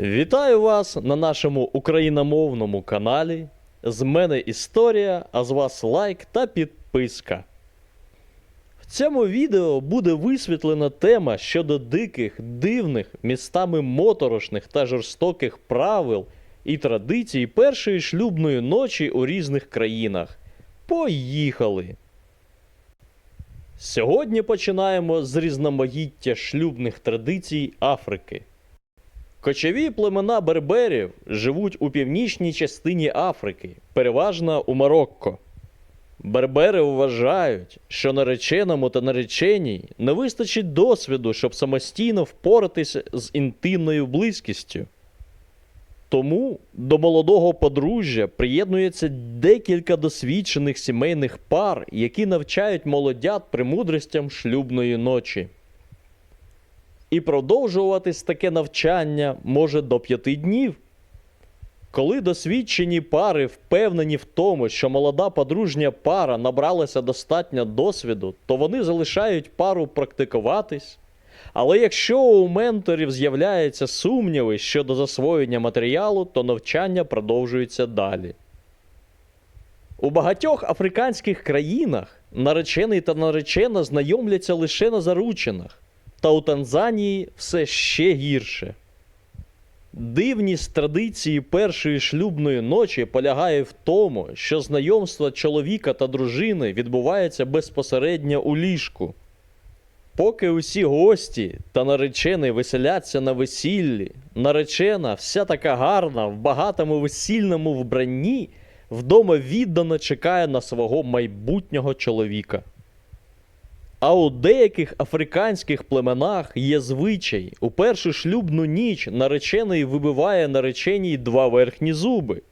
Вітаю вас на нашому україномовному каналі. З мене історія, а з вас лайк та підписка. В цьому відео буде висвітлена тема щодо диких, дивних, містами моторошних та жорстоких правил і традицій першої шлюбної ночі у різних країнах. Поїхали! Сьогодні починаємо з різноманіття шлюбних традицій Африки. Кочові племена берберів живуть у північній частині Африки, переважно у Марокко. Бербери вважають, що нареченому та нареченій не вистачить досвіду, щоб самостійно впоратися з інтимною близькістю. Тому до молодого подружжя приєднується декілька досвідчених сімейних пар, які навчають молодят премудростям шлюбної ночі. І продовжуватись таке навчання може до п'яти днів. Коли досвідчені пари впевнені в тому, що молода подружня пара набралася достатньо досвіду, то вони залишають пару практикуватись. Але якщо у менторів з'являються сумніви щодо засвоєння матеріалу, то навчання продовжується далі. У багатьох африканських країнах наречений та наречена знайомляться лише на заручинах, та у Танзанії все ще гірше. Дивність традиції першої шлюбної ночі полягає в тому, що знайомство чоловіка та дружини відбувається безпосередньо у ліжку. Поки усі гості та наречений веселяться на весіллі, наречена, вся така гарна, в багатому весільному вбранні, вдома віддано чекає на свого майбутнього чоловіка. А у деяких африканських племенах є звичай у першу шлюбну ніч наречений вибиває нареченій два верхні зуби.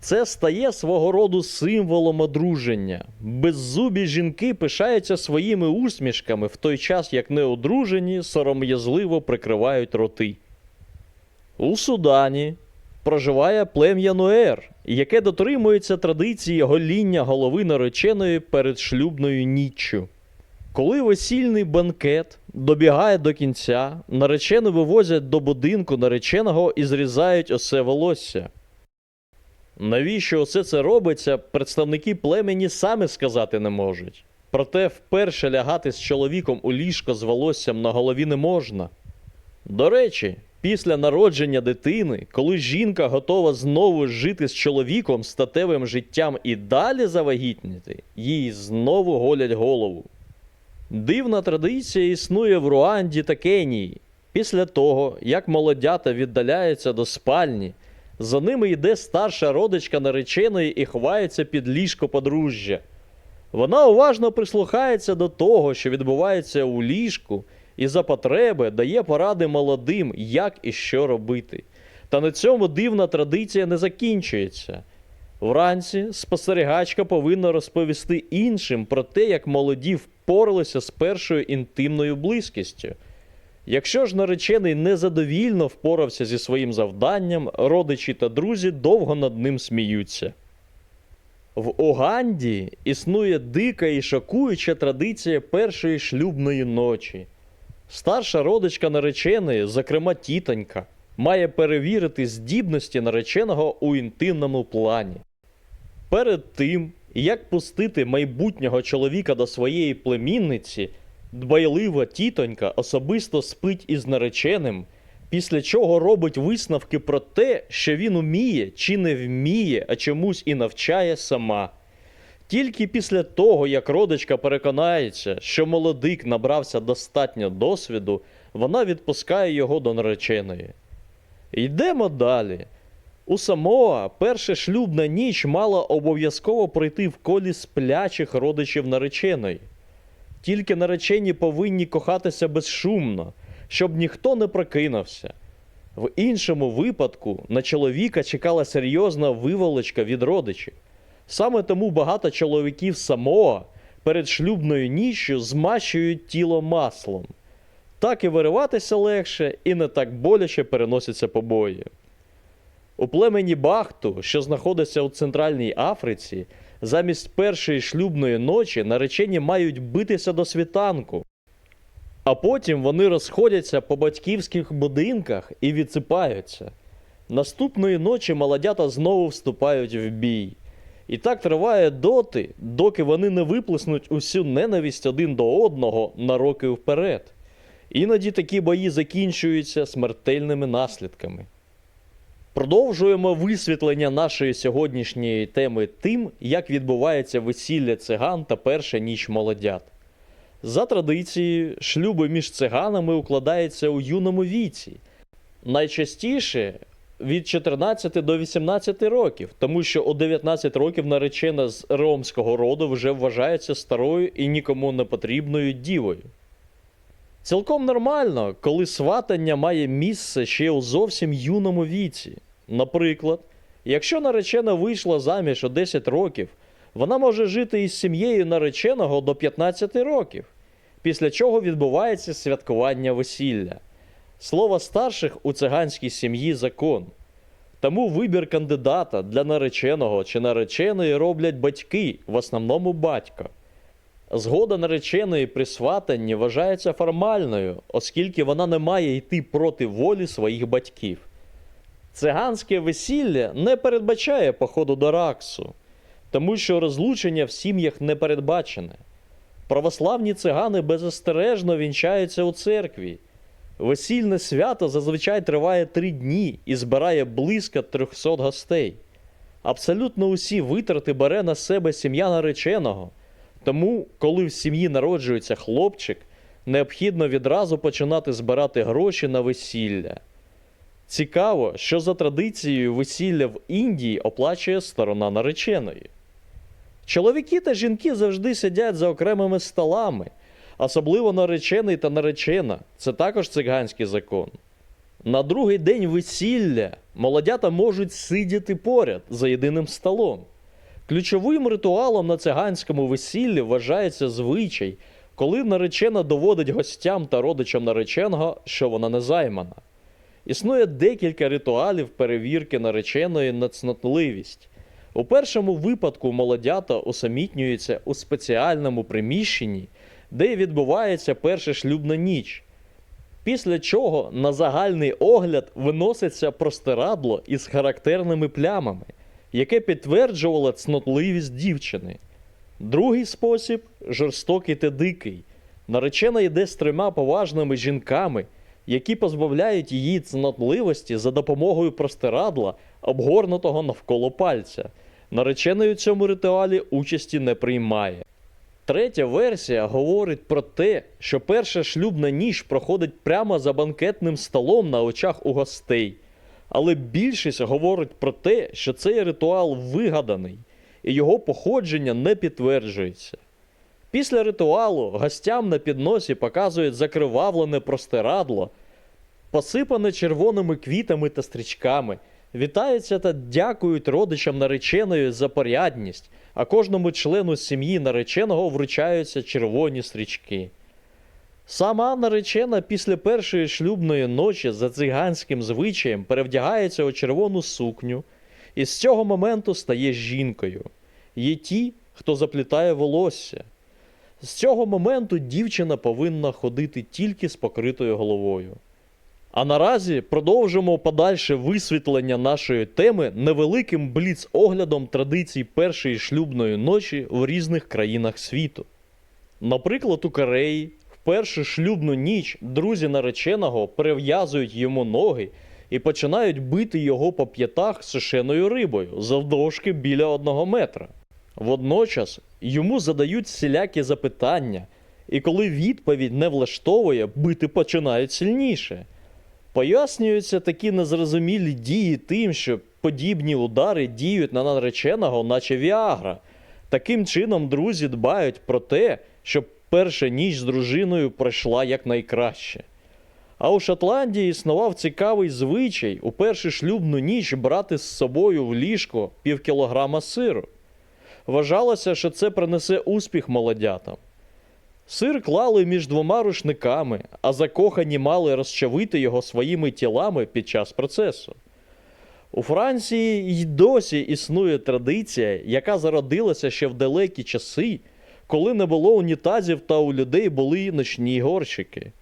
Це стає свого роду символом одруження. Беззубі жінки пишаються своїми усмішками, в той час як неодружені сором'язливо прикривають роти. У Судані проживає плем'я Нуер, яке дотримується традиції гоління голови нареченої перед шлюбною ніччю. Коли весільний банкет добігає до кінця, наречену вивозять до будинку нареченого і зрізають осе волосся. Навіщо усе це робиться, представники племені самі сказати не можуть. Проте вперше лягати з чоловіком у ліжко з волоссям на голові не можна. До речі, після народження дитини, коли жінка готова знову жити з чоловіком статевим життям і далі завагітніти, їй знову голять голову. Дивна традиція існує в Руанді та Кенії. Після того, як молодята віддаляються до спальні, за ними йде старша родичка нареченої і ховається під ліжко подружжя. Вона уважно прислухається до того, що відбувається у ліжку, і за потреби дає поради молодим, як і що робити. Та на цьому дивна традиція не закінчується. Вранці спостерігачка повинна розповісти іншим про те, як молоді впоралися з першою інтимною близькістю. Якщо ж наречений незадовільно впорався зі своїм завданням, родичі та друзі довго над ним сміються. В Уганді існує дика і шокуюча традиція першої шлюбної ночі. Старша родичка нареченої, зокрема тітонька, має перевірити здібності нареченого у інтимному плані. Перед тим, як пустити майбутнього чоловіка до своєї племінниці, дбайлива тітонька особисто спить із нареченим, після чого робить висновки про те, що він уміє чи не вміє, а чомусь і навчає сама. Тільки після того, як родичка переконається, що молодик набрався достатньо досвіду, вона відпускає його до нареченої. Йдемо далі. У Самоа перша шлюбна ніч мала обов'язково пройти в колі сплячих родичів нареченої. Тільки наречені повинні кохатися безшумно, щоб ніхто не прокинувся. В іншому випадку на чоловіка чекала серйозна виволочка від родичів. Саме тому багато чоловіків Самоа перед шлюбною ніччю змащують тіло маслом. Так і вириватися легше, і не так боляче переносяться побої. У племені Бахту, що знаходиться у Центральній Африці, замість першої шлюбної ночі наречені мають битися до світанку. А потім вони розходяться по батьківських будинках і відсипаються. Наступної ночі молодята знову вступають в бій. І так триває доти, доки вони не виплеснуть усю ненависть один до одного на роки вперед. Іноді такі бої закінчуються смертельними наслідками. Продовжуємо висвітлення нашої сьогоднішньої теми тим, як відбувається весілля циган та перша ніч молодят. За традицією, шлюби між циганами укладаються у юному віці. Найчастіше від 14 до 18 років, тому що у 19 років наречена з ромського роду вже вважається старою і нікому не потрібною дівою. Цілком нормально, коли сватання має місце ще у зовсім юному віці. Наприклад, якщо наречена вийшла заміж у 10 років, вона може жити із сім'єю нареченого до 15 років, після чого відбувається святкування весілля. Слово старших у циганській сім'ї закон. Тому вибір кандидата для нареченого чи нареченої роблять батьки, в основному батько. Згода нареченої при сватанні вважається формальною, оскільки вона не має йти проти волі своїх батьків. Циганське весілля не передбачає походу до раксу, тому що розлучення в сім'ях не передбачене. Православні цигани беззастережно вінчаються у церкві. Весільне свято зазвичай триває три дні і збирає близько 300 гостей. Абсолютно усі витрати бере на себе сім'я нареченого. Тому, коли в сім'ї народжується хлопчик, необхідно відразу починати збирати гроші на весілля. Цікаво, що за традицією весілля в Індії оплачує сторона нареченої. Чоловіки та жінки завжди сидять за окремими столами, особливо наречений та наречена. Це також циганський закон. На другий день весілля молодята можуть сидіти поряд за єдиним столом. Ключовим ритуалом на циганському весіллі вважається звичай, коли наречена доводить гостям та родичам нареченого, що вона не займана. Існує декілька ритуалів перевірки нареченої на цнотливість. У першому випадку молодята усамітнюються у спеціальному приміщенні, де відбувається перша шлюбна ніч. Після чого на загальний огляд виноситься простирадло із характерними плямами, яке підтверджувало цнотливість дівчини. Другий спосіб жорстокий та дикий. Наречена йде з трьома поважними жінками, які позбавляють її цнотливості за допомогою простирадла, обгорнутого навколо пальця. Наречений у цьому ритуалі участі не приймає. Третя версія говорить про те, що перша шлюбна ніч проходить прямо за банкетним столом на очах у гостей. Але більшість говорить про те, що цей ритуал вигаданий, і його походження не підтверджується. Після ритуалу гостям на підносі показують закривавлене простирадло, посипане червоними квітами та стрічками, вітаються та дякують родичам нареченої за порядність, а кожному члену сім'ї нареченого вручаються червоні стрічки. Сама наречена після першої шлюбної ночі за циганським звичаєм перевдягається у червону сукню і з цього моменту стає жінкою. Є ті, хто заплітає волосся. З цього моменту дівчина повинна ходити тільки з покритою головою. А наразі продовжимо подальше висвітлення нашої теми невеликим бліц-оглядом традицій першої шлюбної ночі в різних країнах світу. Наприклад, у Кореї в першу шлюбну ніч друзі нареченого перев'язують йому ноги і починають бити його по п'ятах сушеною рибою завдовжки біля одного метра. Водночас йому задають всілякі запитання, і коли відповідь не влаштовує, бити починають сильніше. Пояснюються такі незрозумілі дії тим, що подібні удари діють на нареченого, наче Віагра. Таким чином, друзі дбають про те, щоб перша ніч з дружиною пройшла якнайкраще. А у Шотландії існував цікавий звичай у першу шлюбну ніч брати з собою в ліжко півкілограма сиру. Вважалося, що це принесе успіх молодятам. Сир клали між двома рушниками, а закохані мали розчавити його своїми тілами під час процесу. У Франції й досі існує традиція, яка зародилася ще в далекі часи, коли не було унітазів та у людей були ночні горщики.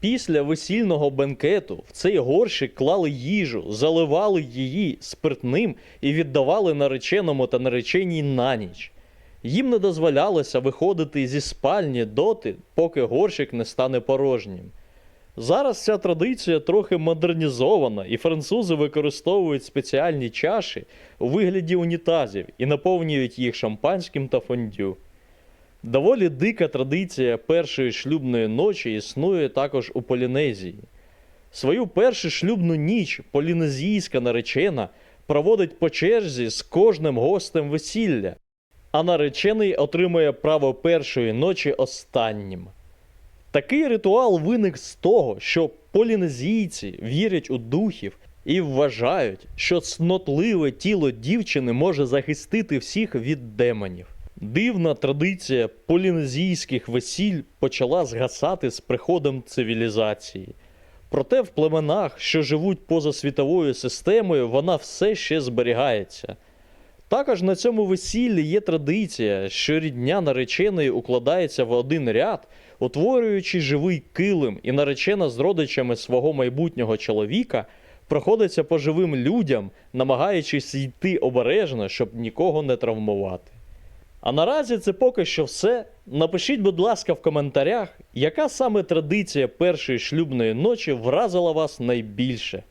Після весільного бенкету в цей горщик клали їжу, заливали її спиртним і віддавали нареченому та нареченій на ніч. Їм не дозволялося виходити зі спальні доти, поки горщик не стане порожнім. Зараз ця традиція трохи модернізована, і французи використовують спеціальні чаші у вигляді унітазів і наповнюють їх шампанським та фондю. Доволі дика традиція першої шлюбної ночі існує також у Полінезії. Свою першу шлюбну ніч полінезійська наречена проводить по черзі з кожним гостем весілля, а наречений отримує право першої ночі останнім. Такий ритуал виник з того, що полінезійці вірять у духів і вважають, що цнотливе тіло дівчини може захистити всіх від демонів. Дивна традиція полінезійських весіль почала згасати з приходом цивілізації. Проте в племенах, що живуть поза світовою системою, вона все ще зберігається. Також на цьому весіллі є традиція, що рідня нареченої укладається в один ряд, утворюючи живий килим, і наречена з родичами свого майбутнього чоловіка проходиться по живим людям, намагаючись йти обережно, щоб нікого не травмувати. А наразі це поки що все. Напишіть, будь ласка, в коментарях, яка саме традиція першої шлюбної ночі вразила вас найбільше.